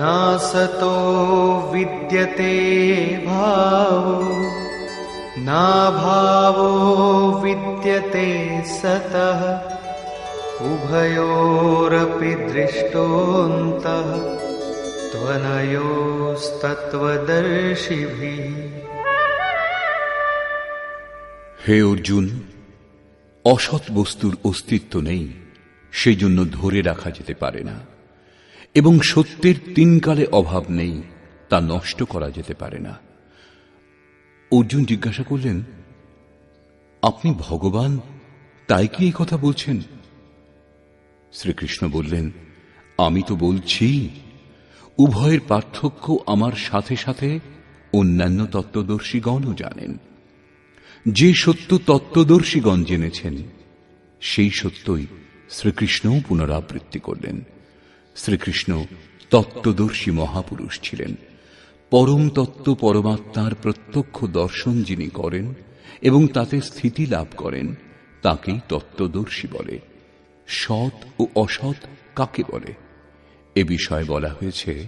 नासतो विद्यते भावो नाभावो विद्यते सतः उभयोरपि दृष्टोऽन्तः त्वनयोस्तत्त्वदर्शिभिः হে অর্জুন অসৎ বস্তুর অস্তিত্ব নেই সেই জন্য ধরে রাখা যেতে পারে না এবং সত্যের তিনকালে অভাব নেই, তা নষ্ট করা যেতে পারে না। অর্জুন জিজ্ঞাসা করলেন, আপনি ভগবান, তাই কি এই কথা বলছেন? শ্রীকৃষ্ণ বললেন, আমি তো বলছি, উভয়ের পার্থক্য আমার সাথে সাথে অন্যান্য তত্ত্বদর্শীগণও জানেন। যে সত্য তত্ত্বদর্শীগণ জেনেছেন, সেই সত্যই শ্রীকৃষ্ণও পুনরাবৃত্তি করলেন। শ্রীকৃষ্ণ তত্ত্বদর্শী মহাপুরুষ ছিলেন। পরম তত্ত্ব পরমাত্মার প্রত্যক্ষ দর্শন যিনি করেন এবং তাতে স্থিতি লাভ করেন, তাকেই তত্ত্বদর্শী বলে। সৎ ও অসৎ কাকে বলে? এ বিষয়ে বলা হয়েছে